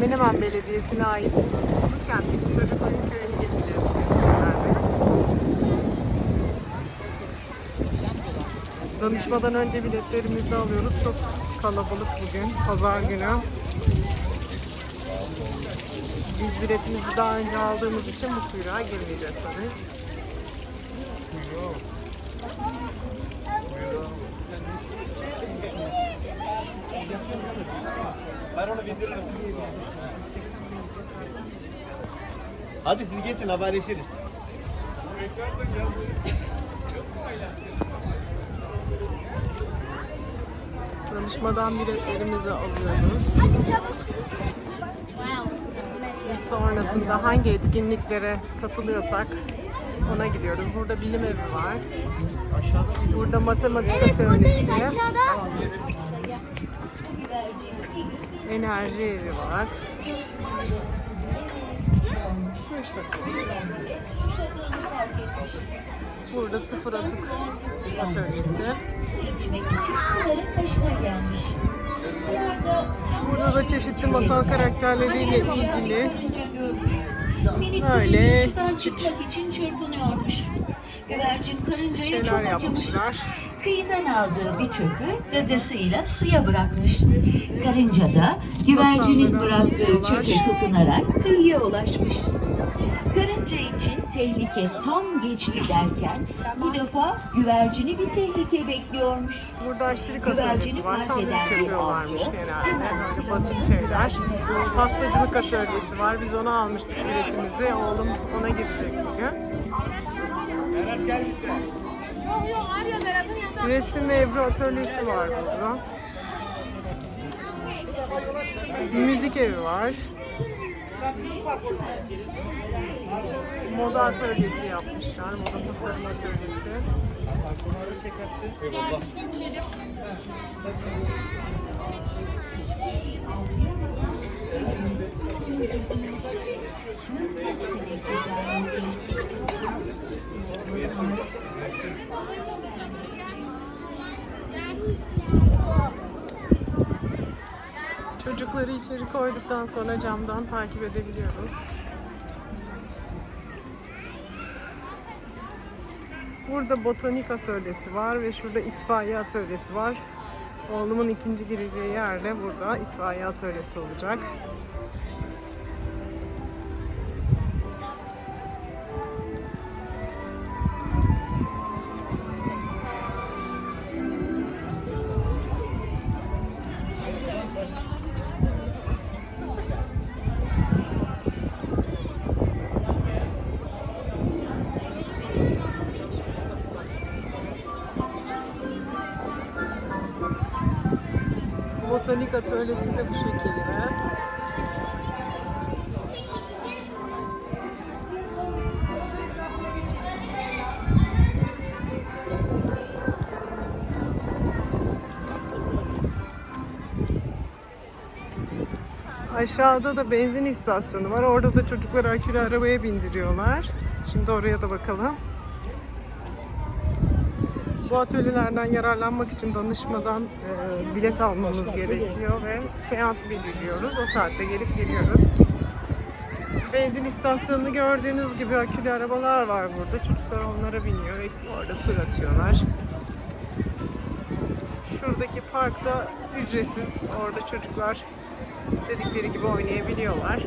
Menemen Belediyesi'ne ait Ulukent'teki çocuk oyun köyünü gezeceğiz. Danışmadan önce biletlerimizi alıyoruz. Çok kalabalık bugün. Pazar günü. Biz biletimizi daha önce aldığımız için bu kuyruğa girmeyeceğiz tabii. Ben onu bindiririm. Hadi siz geçin haberleşiriz. Danışmadan biletlerimizi alıyoruz. Biz sonrasında hangi etkinliklere katılıyorsak ona gidiyoruz. Burada bilim evi var. Burada matematik Evet, atölyesi, motorik aşağıda. Enerji evi var. Burada sıfır atık atölyesi. Burada da çeşitli masal karakterleriyle ilgili Böyle küçük şeyler yapmışlar. Kıyıdan aldığı bir çöpü gagasıyla suya bırakmış. Karınca da güvercinin bıraktığı çöpe tutunarak kıyıya ulaşmış. Karınca için tehlike tam geçti derken bu defa güvercini bir tehlike bekliyormuş. Burada aşçılık atölyesi var. Sandviç yapıyorlarmış genelde. Böyle basit şeyler. Pastacılık atölyesi var. Biz onu almıştık biletimizi. Oğlum ona girecek bugün. Resim ve Ebru atölyesi var burada. Müzik evi var. Moda atölyesi yapmışlar. Moda tasarım atölyesi. Çocukları içeri koyduktan sonra camdan takip edebiliyoruz. Burada botanik atölyesi var ve şurada itfaiye atölyesi var. Oğlumun ikinci gireceği yerde burada itfaiye atölyesi olacak. Botanik atölyesi de bu şekilde. Aşağıda da benzin istasyonu var. Orada da çocukları akülü arabaya bindiriyorlar. Şimdi oraya da bakalım. Bu atölyelerden yararlanmak için danışmadan e, bilet almamız gerekiyor ve seans belirliyoruz. O saatte gelip geliyoruz. Benzin istasyonunu gördüğünüz gibi akülü arabalar var burada. Çocuklar onlara biniyor ve orada tur atıyorlar. Şuradaki parkta ücretsiz. Orada çocuklar istedikleri gibi oynayabiliyorlar.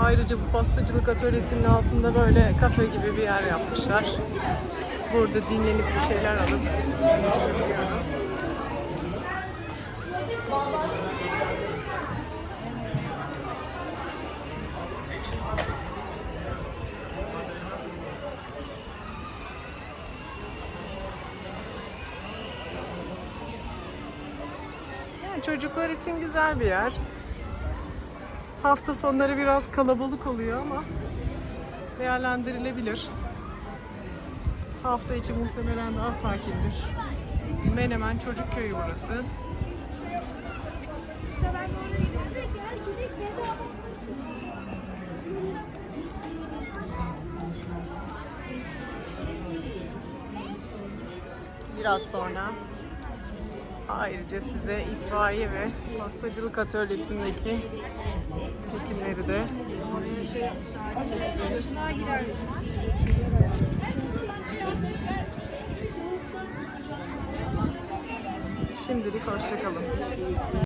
Ayrıca bu pastacılık atölyesinin altında böyle kafe gibi bir yer yapmışlar. Burada dinlenip bir şeyler alıp içebiliyoruz. Yani çocuklar için güzel bir yer. Hafta sonları biraz kalabalık oluyor ama değerlendirilebilir. Hafta içi muhtemelen daha sakindir. Menemen Çocuk Köyü burası. Biraz sonra Ayrıca size itfaiye ve pastacılık atölyesindeki çekimleri de çekeceğiz. Şimdilik hoşçakalın.